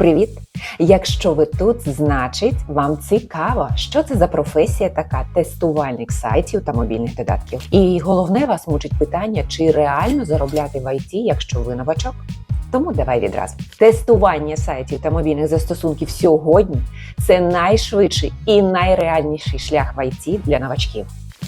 Привіт! Якщо ви тут, значить вам цікаво, що це за професія така тестувальник сайтів та мобільних додатків. І головне вас мучить питання, чи реально заробляти в ІТ, якщо ви новачок. Тому давай відразу. Тестування сайтів та мобільних застосунків сьогодні це найшвидший і найреальніший шлях в ІТ для новачків.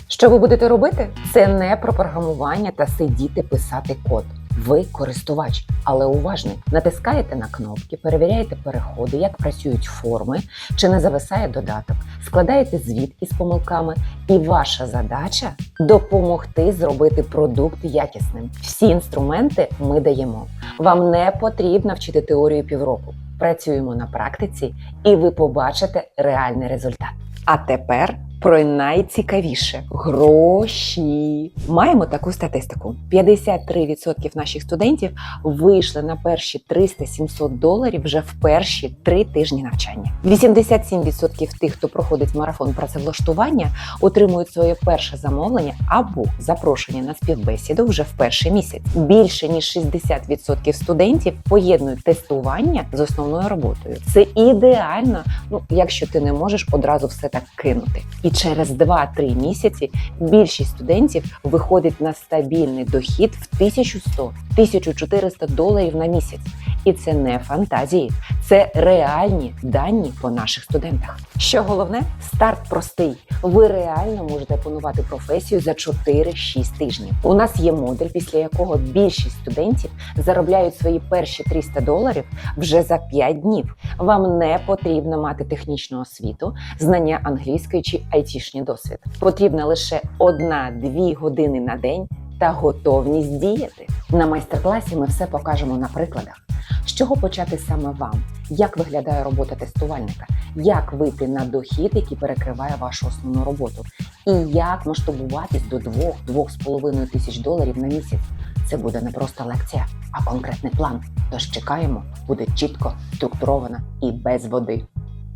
Що ви будете робити? Це не про програмування та сидіти писати код. Ви користувач, але уважний. Натискаєте на кнопки, перевіряєте переходи, як працюють форми, чи не зависає додаток, складаєте звіт із помилками, і ваша задача допомогти зробити продукт якісним. Всі інструменти ми даємо. Вам не потрібно вчити теорію півроку. Працюємо на практиці, і ви побачите реальний результат. А тепер про найцікавіше гроші. Маємо таку статистику: 53% наших студентів вийшли на перші 300-700 доларів вже в перші три тижні навчання. 87% тих, хто проходить марафон працевлаштування, отримують своє перше замовлення або запрошення на співбесіду вже в перший місяць. Більше ніж 60% студентів поєднують тестування з основною роботою. Це ідеально, ну якщо ти не можеш одразу все так кинути. І через 2-3 місяці більшість студентів виходить на стабільний дохід в 1100-1400 доларів на місяць. І це не фантазії, це реальні дані по наших студентах. Що головне, старт простий. Ви реально можете опанувати професію за 4-6 тижнів. У нас є модуль, після якого більшість студентів заробляють свої перші 300 доларів вже за 5 днів. Вам не потрібно мати технічну освіту, знання англійської чи айтішній досвід. Потрібна лише одна-дві години на день та готовність діяти. На майстер-класі ми все покажемо на прикладах. З чого почати саме вам? Як виглядає робота тестувальника? Як вийти на дохід, який перекриває вашу основну роботу? І як масштабуватись до 2-2,5 тисяч доларів на місяць? Це буде не просто лекція, а конкретний план. Тож чекаємо, буде чітко, структуровано і без води.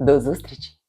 До зустрічі!